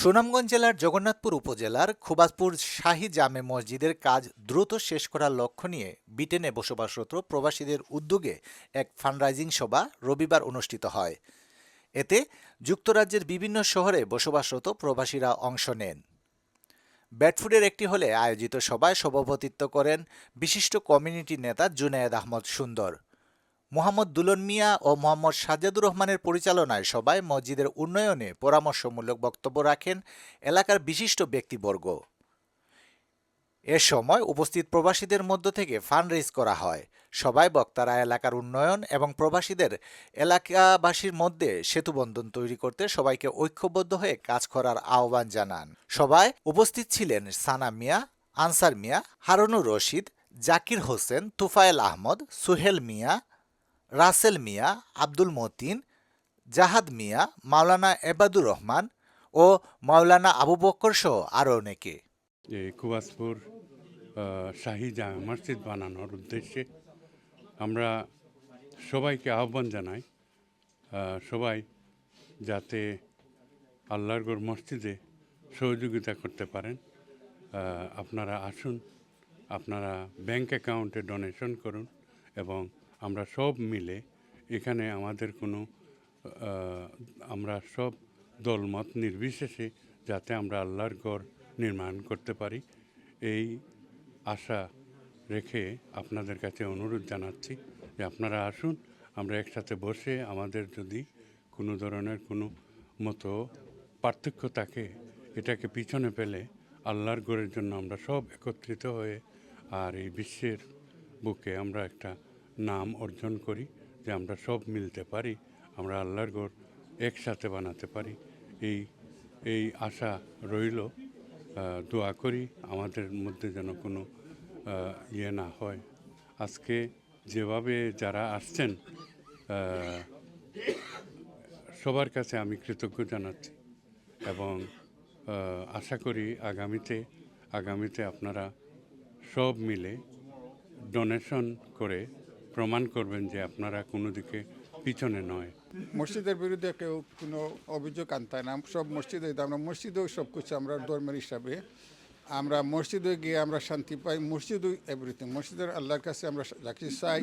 সুনামগঞ্জ জেলার জগন্নাথপুর উপজেলার খুবাজপুর শাহী জামে মসজিদের কাজ দ্রুত শেষ করার লক্ষ্য নিয়ে ব্রিটেনে বসবাসরত প্রবাসীদের উদ্যোগে এক ফান্ডরাইজিং সভা রবিবার অনুষ্ঠিত হয়। এতে যুক্তরাজ্যের বিভিন্ন শহরে বসবাসরত প্রবাসীরা অংশ নেন। ব্যাটফুডের একটি হলে আয়োজিত সভায় সভাপতিত্ব করেন বিশিষ্ট কমিউনিটি নেতা জুনায়েদ আহমদ সুন্দর। মোহাম্মদ দুলন মিয়া ও মোহাম্মদ সাজ্জাদুর রহমানের পরিচালনায় সবাই মসজিদের উন্নয়নে পরামর্শমূলক বক্তব্য রাখেন এলাকার বিশিষ্ট ব্যক্তিবর্গ। এ সময় উপস্থিত প্রবাসীদের মধ্য থেকে ফান্ড রেজ করা হয়। সবাই বক্তারা এলাকার উন্নয়ন এবং প্রবাসীদের এলাকাবাসীর মধ্যে সেতুবন্ধন তৈরি করতে সবাইকে ঐক্যবদ্ধ হয়ে কাজ করার আহ্বান জানান। সবাই উপস্থিত ছিলেন সানা মিয়া, আনসার মিয়া, হারুনুর রশিদ, জাকির হোসেন, তুফায়েল আহমদ, সুহেল মিয়া রাসেল মিয়া আব্দুল মতিন জাহাদ মিয়া মাওলানা এবাদুর রহমান ও মাওলানা আবু বক্কর সহ আরও অনেকে। আহ, শাহী মসজিদ বানানোর উদ্দেশ্যে আমরা সবাইকে আহ্বান জানাই সবাই যাতে আল্লাহরগড় মসজিদে সহযোগিতা করতে পারেন। আপনারা আসুন আপনারা ব্যাংক অ্যাকাউন্টে ডোনেশন করুন এবং আমরা সব মিলে এখানে আমাদের কোনো আমরা সব দলমত নির্বিশেষে যাতে আমরা আল্লাহর গড় নির্মাণ করতে পারি। এই আশা রেখে আপনাদের কাছে অনুরোধ জানাচ্ছি যে আপনারা আসুন, আমরা একসাথে বসে আমাদের যদি কোনো ধরনের কোনো মতো পার্থক্য থাকে, এটাকে পিছনে ফেলে আল্লাহর গড়ের জন্য আমরা সব একত্রিত হয়ে আর এই বিশ্বের বুকে আমরা একটা নাম অর্জন করি, যে আমরা সব মিলতে পারি, আমরা আল্লাহর ঘর একসাথে বানাতে পারি। এই এই আশা রইল দোয়া করি, আমাদের মধ্যে যেন কোনো ইয়ে না হয়। আজকে যেভাবে যারা আসছেন সবার কাছে আমি কৃতজ্ঞ জানাচ্ছি এবং আশা করি আগামীতে আগামীতে আপনারা সব মিলে ডোনেশন করে প্রমাণ করবেন যে আপনারা কোনো দিকে পিছনে নয়। মসজিদের বিরুদ্ধে কেউ কোনো অভিযোগ আনতে না। সব মসজিদে, আমরা মসজিদেও সব কিছু আমরা ধর্মের হিসাবে, আমরা মসজিদে গিয়ে আমরা শান্তি পাই মসজিদ এভরিথিং মসজিদের আল্লাহর কাছে আমরা রাখি চাই,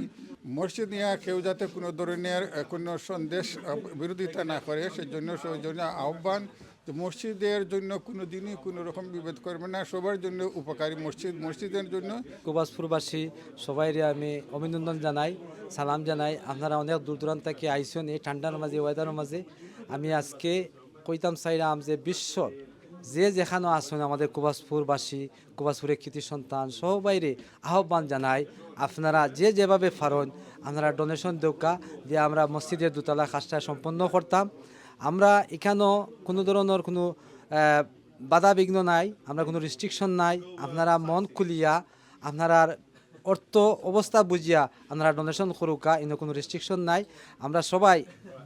মসজিদ নিয়ে কেউ যাতে কোনো ধরনের, কোনো সন্দেশ বিরোধিতা না করে সেই জন্য সেই জন্য আহ্বান যে মসজিদের জন্য কোনো দিনই কোনো রকম বিভেদ করবে না, সবার জন্য উপকারী মসজিদ। মসজিদের জন্য কুবাসপুরবাসী সবাইরে আমি অভিনন্দন জানাই, সালাম জানাই। আপনারা অনেক দূর দূরান্ত থেকে আইসেন এই ঠান্ডার মাঝে ওয়েদারের মাঝে। আমি আজকে কইতাম চাইলাম যে বিশ্বর যে যেখানে আসুন আমাদের কুবাসপুরবাসী কুবাসপুরের কৃতি সন্তান সবাইরে আহ্বান জানাই, আপনারা যে যেভাবে ফারন আপনারা ডোনেশন দৌকা দিয়ে আমরা মসজিদের দোতলা কাজটা সম্পন্ন করতাম। আমরা এখানেও কোনো ধরনের কোনো বাধা বিঘ্ন নাই, আমরা কোনো রেস্ট্রিকশন নাই, আপনারা মন খুলিয়া, আপনারা অর্থ অবস্থা বুঝিয়া আপনারা ডোনেশন করুকা এনে কোনো রেস্ট্রিকশন নাই। আমরা সবাই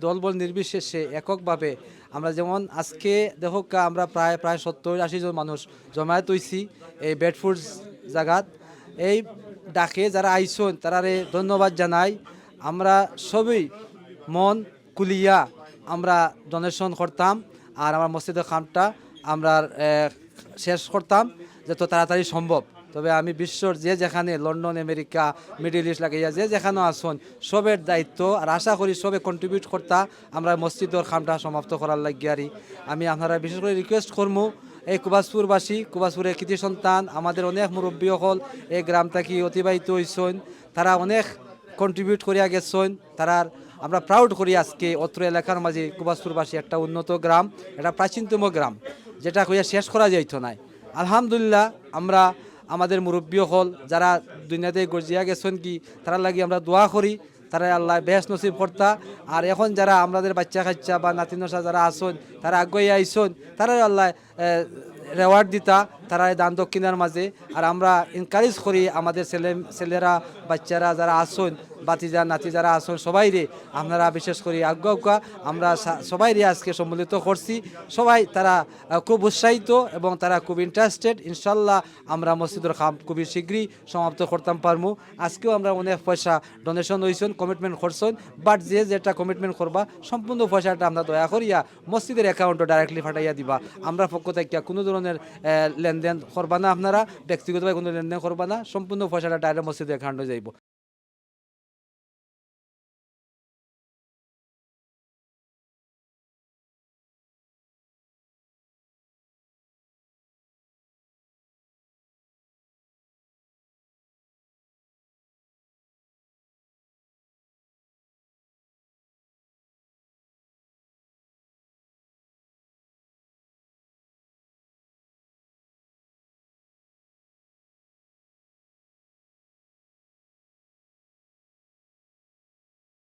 দলবল নির্বিশেষে এককভাবে আমরা যেমন আজকে দেখোক আমরা প্রায় প্রায় সত্তর আশি জন মানুষ জমায়েত হইছি এই বেডফুড জায়গাত এই ডাকে যারা আইসন তারারে ধন্যবাদ জানাই। আমরা সবই মন কুলিয়া আমরা ডোনেশন করতাম আর আমার মসজিদের খামটা আমরা শেষ করতাম যত তাড়াতাড়ি সম্ভব। তবে আমি বিশ্বর যে যেখানে, লন্ডন, আমেরিকা, মিডিল ইস্ট লাগাইয়া যে যেখানে আসুন, সবের দায়িত্ব আর আশা করি সবে কন্ট্রিবিউট করতা আমরা মসজিদের খামটা সমাপ্ত করার লাগিয়ারি আমি আপনারা বিশেষ করে রিকোয়েস্ট করব এই কুবাসপুরবাসী, কুবাসপুরের কৃতি সন্তান, আমাদের অনেক মুরব্বী হল, এই গ্রামটা কি অতিবাহিত হইসন তারা অনেক কন্ট্রিবিউট করিয়া গেছেন তারার আমরা প্রাউড করি আজকে অত্র এলাকার মাঝে কুবাসপুরবাসী, একটা উন্নত গ্রাম এটা প্রাচীনতম গ্রাম, যেটা কইয়া শেষ করা যাইত নাই। আলহামদুলিল্লাহ, আমরা আমাদের মুরব্বী হল, যারা দুনিয়াতে গজিয়া গেছেন কি, তারা লাগি আমরা দোয়া করি, তারা আল্লাহ বেশ নসিব কর্তা। আর এখন যারা আমাদের বাচ্চা কাচ্চা বা নাতি নসা যারা আসন তারা আগুয়ে আইসন তারা আল্লাহ রেওয়ার্ড দিতা। তারা এই দান দক্ষিণার মাঝে আর আমরা এনকারেজ করি আমাদের ছেলে ছেলেরা বাচ্চারা যারা আসুন বাতিজা নাতি যারা আসুন সবাই রে আপনারা বিশেষ করে আজ্ঞা আজ্ঞা আমরা সবাই রে আজকে সম্মিলিত করছি। সবাই তারা খুব উৎসাহিত এবং তারা খুব ইন্টারেস্টেড ইনশাল্লাহ আমরা মসজিদের খাম খুবই শীঘ্রই সমাপ্ত করতাম পারমু। আজকেও আমরা অনেক পয়সা ডোনেশন হয়েছেন কমিটমেন্ট করছেন বাট যে যেটা কমিটমেন্ট করবা সম্পূর্ণ পয়সাটা আমরা দয়া করিয়া মসজিদের অ্যাকাউন্টে ডাইরেক্টলি ফাটাইয়া দিবা। আমরা পক্ষ থেকে কোনো ধরনের আহ, লেনদেন করবা না আপনারা? ব্যক্তিগতভাবে কোনো লেনদেন করবা না? সম্পূর্ণ পয়সাটা ডাইরেক্ট মসজিদের অ্যাকাউন্টে যাইব।